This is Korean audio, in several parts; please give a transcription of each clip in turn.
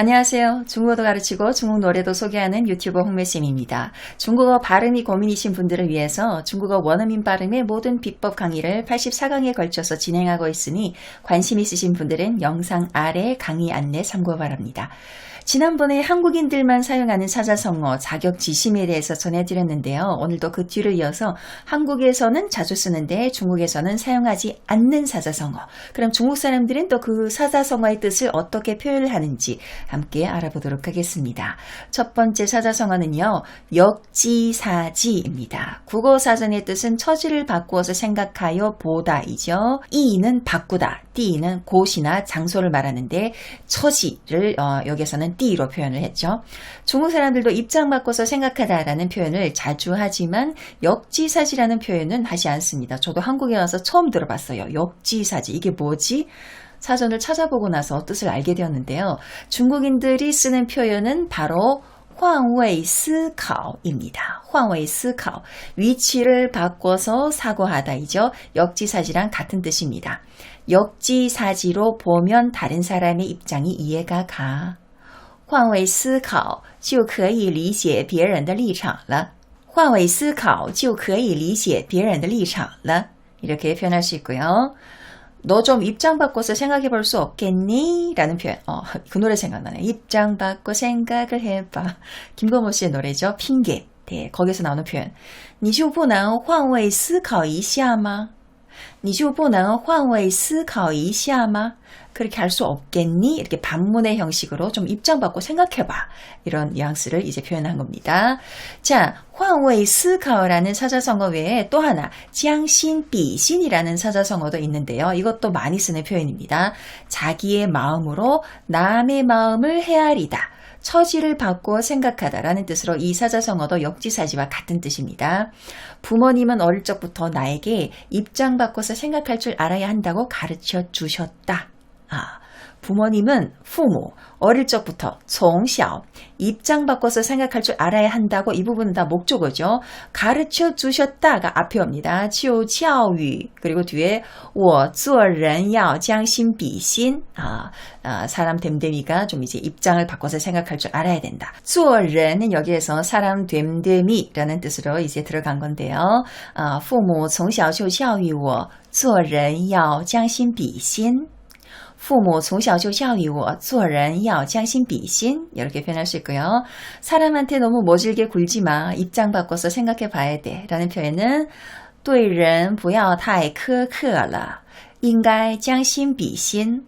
안녕하세요. 중국어도 가르치고 중국 노래도 소개하는 유튜버 홍매쌤입니다. 중국어 발음이 고민이신 분들을 위해서 중국어 원어민 발음의 모든 비법 강의를 84강에 걸쳐서 진행하고 있으니 관심 있으신 분들은 영상 아래 강의 안내 참고 바랍니다. 지난번에 한국인들만 사용하는 사자성어 자격 지심에 대해서 전해드렸는데요. 오늘도 그 뒤를 이어서 한국에서는 자주 쓰는데 중국에서는 사용하지 않는 사자성어. 그럼 중국 사람들은 또 그 사자성어의 뜻을 어떻게 표현을 하는지 함께 알아보도록 하겠습니다. 첫 번째 사자성어는요. 역지사지입니다. 국어 사전의 뜻은 처지를 바꾸어서 생각하여 보다이죠. 이는 바꾸다, 띠는 곳이나 장소를 말하는데 처지를 어, 여기에서는 띠로 표현을 했죠. 중국 사람들도 입장 바꿔서 생각하다라는 표현을 자주 하지만 역지사지라는 표현은 하지 않습니다. 저도 한국에 와서 처음 들어봤어요. 역지사지 이게 뭐지? 사전을 찾아보고 나서 뜻을 알게 되었는데요. 중국인들이 쓰는 표현은 바로 황웨이스카오입니다. 황웨이스카오. 위치를 바꿔서 사고하다이죠. 역지사지랑 같은 뜻입니다. 역지사지로 보면 다른 사람의 입장이 이해가 가. 换位思考就可以理解别人的立场了.换位思考就可以理解别人的立场了. 이렇게 표현할 수 있고요. 너 좀 입장 바꿔서 생각해 볼 수 없겠니? 라는 표현. 어, 그 노래 생각나네. 입장 바꿔 생각을 해봐. 김건모 씨의 노래죠. 핑계. 네, 거기서 나오는 표현. 你就不能换位思考一下吗? 你就不能换位思考一下吗? 그렇게 할 수 없겠니? 이렇게 반문의 형식으로 좀 입장 바꿔 생각해봐. 이런 뉘앙스를 이제 표현한 겁니다. 자, 换位思考라는 사자성어 외에 또 하나, 将心比心이라는 사자성어도 있는데요. 이것도 많이 쓰는 표현입니다. 자기의 마음으로 남의 마음을 헤아리다. 처지를 바꾸어 생각하다라는 뜻으로 이 사자성어도 역지사지와 같은 뜻입니다. 부모님은 어릴 적부터 나에게 입장 바꿔서 생각할 줄 알아야 한다고 가르쳐 주셨다. 아, 부모님은 부모 어릴 적부터 从小 입장 바꿔서 생각할 줄 알아야 한다고 이 부분은 다 목적어죠. 가르쳐 주셨다가 앞에 옵니다. 就教育 그리고 뒤에 我做人要将心比心 아, 아, 사람 됨됨이가 좀 이제 입장을 바꿔서 생각할 줄 알아야 된다. 做人은 여기에서 사람 됨됨이라는 뜻으로 이제 들어간 건데요. 아, 父母从小就教育我做人要将心比心 父母从小就教育我做人要将心比心 이렇게 표현할 수 있고요. 사람한테 너무 모질게 굴지 마. 입장 바꿔서 생각해 봐야 돼. 라는 표현은 对人不要太苛刻了应该将心比心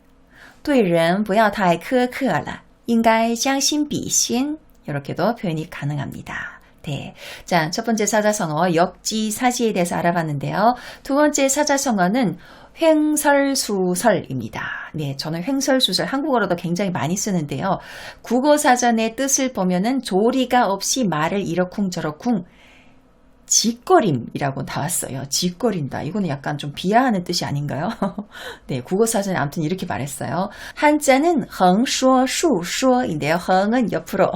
对人不要太苛刻了应该将心比心 이렇게도 표현이 가능합니다. 네. 자, 첫 번째 사자성어 역지사지에 대해서 알아봤는데요. 두 번째 사자성어는 횡설수설입니다. 네, 저는 횡설수설 한국어로도 굉장히 많이 쓰는데요. 국어 사전의 뜻을 보면은 조리가 없이 말을 이러쿵저러쿵 짓거림이라고 나왔어요. 짓거린다. 이거는 약간 좀 비하하는 뜻이 아닌가요? 네, 국어사전에 아무튼 이렇게 말했어요. 한자는 헝쇼, 수, 쇼인데요. 헝은 옆으로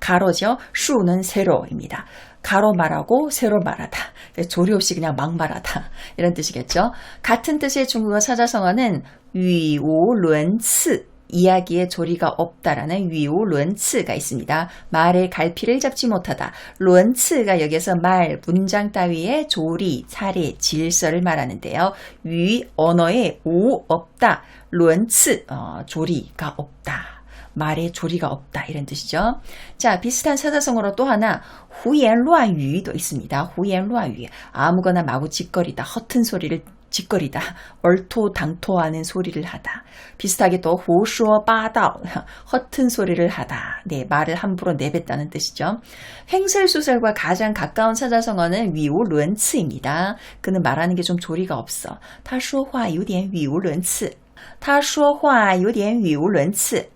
가로죠. 수는 세로입니다. 가로 말하고 세로 말하다. 네, 조리 없이 그냥 막 말하다. 이런 뜻이겠죠. 같은 뜻의 중국어 사자성어는 위오런츠 이야기에 조리가 없다라는 위오론츠가 있습니다. 말의 갈피를 잡지 못하다. 론츠가 여기서 말, 문장 따위의 조리, 차례, 질서를 말하는데요. 위, 언어에 오, 없다. 론츠, 어, 조리가 없다. 말에 조리가 없다 이런 뜻이죠. 자 비슷한 사자성어로 또 하나 후옌루아유도 있습니다. 후옌루아유 아무거나 마구 짓거리다 허튼 소리를 짓거리다, 얼토당토하는 소리를 하다. 비슷하게 또 호쇼 빠다, 허튼 소리를 하다. 네, 말을 함부로 내뱉다는 뜻이죠. 횡설수설과 가장 가까운 사자성어는 위우른츠입니다. 그는 말하는 게 좀 조리가 없어. 他说话有点语无伦次.他说话有点语无伦次.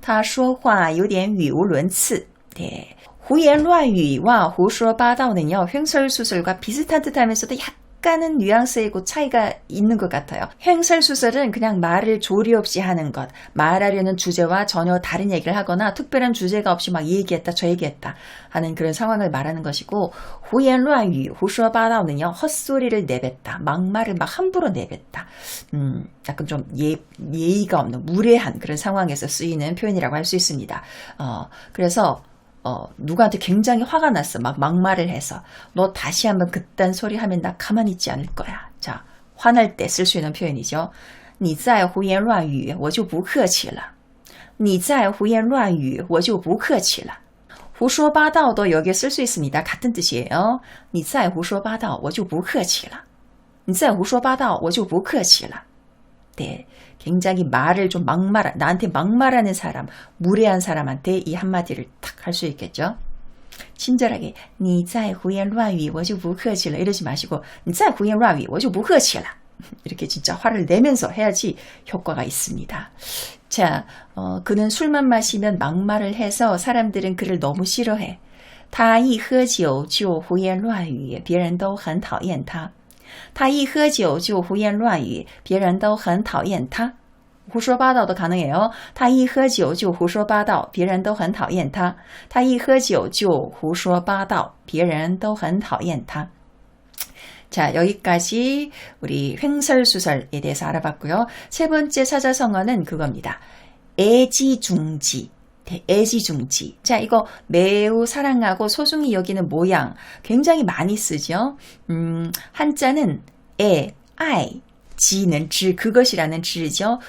他说话有点语无伦次. 네. 胡言乱语와 胡说八道는요 횡설수설과 비슷한 듯하면서도 약 약간은 뉘앙스의 그 차이가 있는 것 같아요. 횡설수설은 그냥 말을 조리 없이 하는 것, 말하려는 주제와 전혀 다른 얘기를 하거나 특별한 주제가 없이 막 이 얘기했다 저 얘기했다 하는 그런 상황을 말하는 것이고 후옌루아유 후슈어바다오는요 헛소리를 내뱉다 막말을 막 함부로 내뱉다 음 약간 좀 예, 예의가 없는 무례한 그런 상황에서 쓰이는 표현이라고 할 수 있습니다. 어 그래서 어, 누구한테 굉장히 화가 났어. 막 막말을 해서. 너 다시 한번 그딴 소리 하면 나 가만히 있지 않을 거야. 자, 화날 때 쓸 수 있는 표현이죠. 你再胡言乱语我就不客气了.你再胡言乱语我就不客气了. 胡说八道도 여기에 쓸 수 있습니다. 같은 뜻이에요. 你再胡说八道我就不客气了.你再胡说八道我就不客气了. 네. 굉장히 말을 좀 막말, 나한테 막말하는 사람, 무례한 사람한테 이 한마디를 탁 할 수 있겠죠. 친절하게 你再胡言乱语我就不客气了 이러지 마시고 你再胡言乱语我就不客气了 이렇게 진짜 화를 내면서 해야지 효과가 있습니다. 자, 어, 그는 술만 마시면 막말을 해서 사람들은 그를 너무 싫어해. 他一喝酒就胡言乱语别人都很讨厌他 他一喝酒就胡言乱语，别人都很讨厌他。胡说八道的可能也有，他一喝酒就胡说八道，别人都很讨厌他。他一喝酒就胡说八道，别人都很讨厌他。자여기까지우리횡설수설에대해서알아봤고요세번째사자성어는그겁니다애지중지 애지중지. 자, 이거 매우 사랑하고 소중히 여기는 모양 굉장히 많이 쓰죠. 음, 한자는 애, 아이, 지는 지 그것이라는 지죠.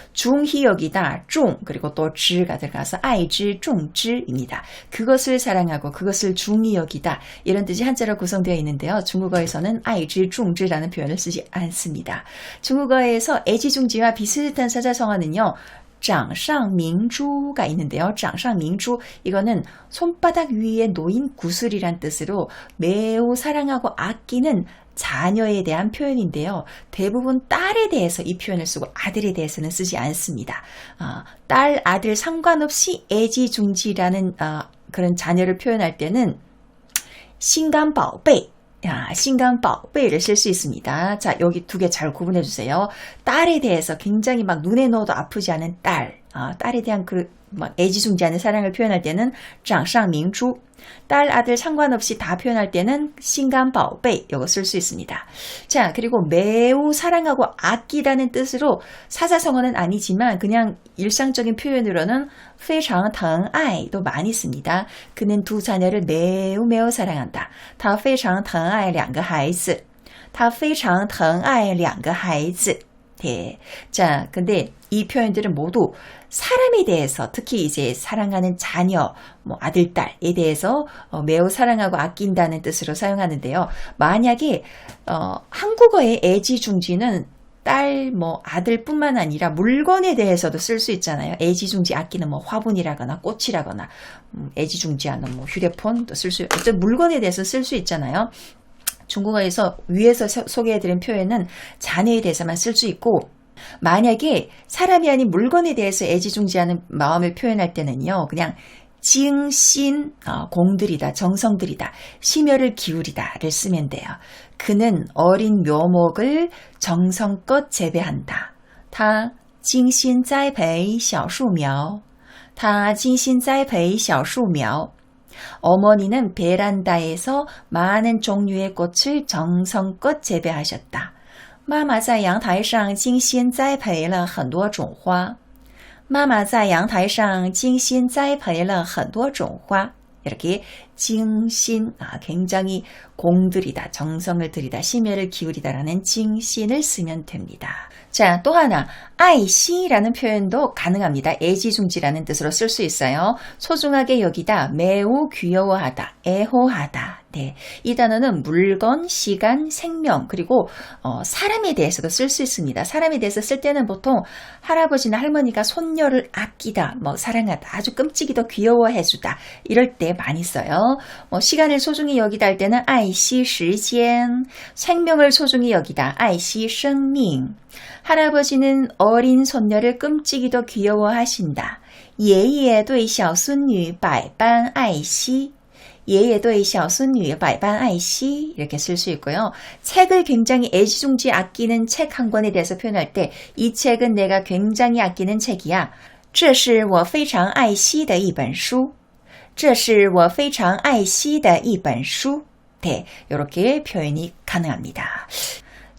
여기다 중 그리고 또 지가 들어가서 아이지 중지입니다. 그것을 사랑하고 그것을 여기다 이런 뜻이 한자로 구성되어 있는데요. 중국어에서는 아이지 중지라는 표현을 쓰지 않습니다. 중국어에서 애지중지와 비슷한 사자성어는요. 장상 민주가 있는데요. 장상 민주 이거는 손바닥 위에 놓인 구슬이란 뜻으로 매우 사랑하고 아끼는 자녀에 대한 표현인데요. 대부분 딸에 대해서 이 표현을 쓰고 아들에 대해서는 쓰지 않습니다. 어, 딸, 아들 상관없이 애지중지라는 어, 그런 자녀를 표현할 때는 신간宝贝 야, 신간宝贝를 쓸 수 있습니다. 자, 여기 두 개 잘 구분해 주세요. 딸에 대해서 굉장히 막 눈에 넣어도 아프지 않은 딸, 아, 딸에 대한 그 막 애지중지하는 사랑을 표현할 때는 장상민주, 딸, 아들 상관없이 다 표현할 때는 신간바오베 이거 쓸 수 있습니다. 자, 그리고 매우 사랑하고 아끼다는 뜻으로 사자성어는 아니지만 그냥 일상적인 표현으로는 非常疼爱도 많이 씁니다. 그는 두 자녀를 매우 매우 사랑한다. 他非常疼爱两个孩子.他非常疼爱两个孩子. 네. 자, 근데 이 표현들은 모두 사람에 대해서 특히 이제 사랑하는 자녀, 뭐 아들, 딸에 대해서 어, 매우 사랑하고 아낀다는 뜻으로 사용하는데요. 만약에 어, 한국어의 애지중지는 딸, 뭐 아들뿐만 아니라 물건에 대해서도 쓸 수 있잖아요. 애지중지 아끼는 뭐 화분이라거나 꽃이라거나 음, 애지중지하는 뭐 휴대폰도 쓸 수, 어떤 물건에 대해서 쓸 수 있잖아요. 중국어에서 위에서 소개해드린 표현은 자녀에 대해서만 쓸 수 있고 만약에 사람이 아닌 물건에 대해서 애지중지하는 마음을 표현할 때는요. 그냥 징신 어, 공들이다 정성들이다 심혈을 기울이다를 쓰면 돼요. 그는 어린 묘목을 정성껏 재배한다. 他精心栽培小树苗.他精心栽培小树苗. 어머니는 베란다에서 많은 종류의 꽃을 정성껏 재배하셨다. 妈妈在阳台上精心栽培了很多种花.妈妈在阳台上精心栽培了很多种花. 이렇게 징신, 아, 굉장히 공들이다, 정성을 들이다, 심혈을 기울이다라는 징신을 쓰면 됩니다. 자, 또 하나, 아이시라는 표현도 가능합니다. 애지중지라는 뜻으로 쓸 수 있어요. 소중하게 여기다, 매우 귀여워하다, 애호하다. 네. 이 단어는 물건, 시간, 생명, 그리고 어, 사람에 대해서도 쓸 수 있습니다. 사람에 대해서 쓸 때는 보통 할아버지나 할머니가 손녀를 아끼다, 뭐 사랑하다, 아주 끔찍이도 귀여워해주다 이럴 때 많이 써요. 뭐 시간을 소중히 여기다 할 때는 아이시 시간, 생명을 소중히 여기다, 아이시 생명. 할아버지는 어린 손녀를 끔찍이도 귀여워하신다. 爷爷对小孙女百般爱惜。 예의对小孙女百般爱惜 이렇게 쓸 수 있고요. 책을 굉장히 애지중지 아끼는 책 한 권에 대해서 표현할 때 이 책은 내가 굉장히 아끼는 책이야. 这是我非常爱惜的一本书.这是我非常爱惜的一本书. 네, 이렇게 표현이 가능합니다.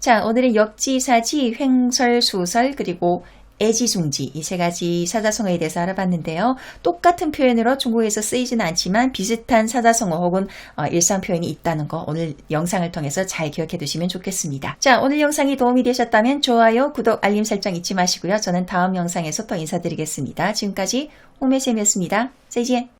자, 오늘은 역지사지, 횡설, 수설, 그리고 애지중지 이 세 가지 사자성어에 대해서 알아봤는데요. 똑같은 표현으로 중국에서 쓰이지는 않지만 비슷한 사자성어 혹은 어, 일상 표현이 있다는 거 오늘 영상을 통해서 잘 기억해 두시면 좋겠습니다. 자, 오늘 영상이 도움이 되셨다면 좋아요, 구독, 알림 설정 잊지 마시고요. 저는 다음 영상에서 또 인사드리겠습니다. 지금까지 홍매쌤이었습니다. 再见.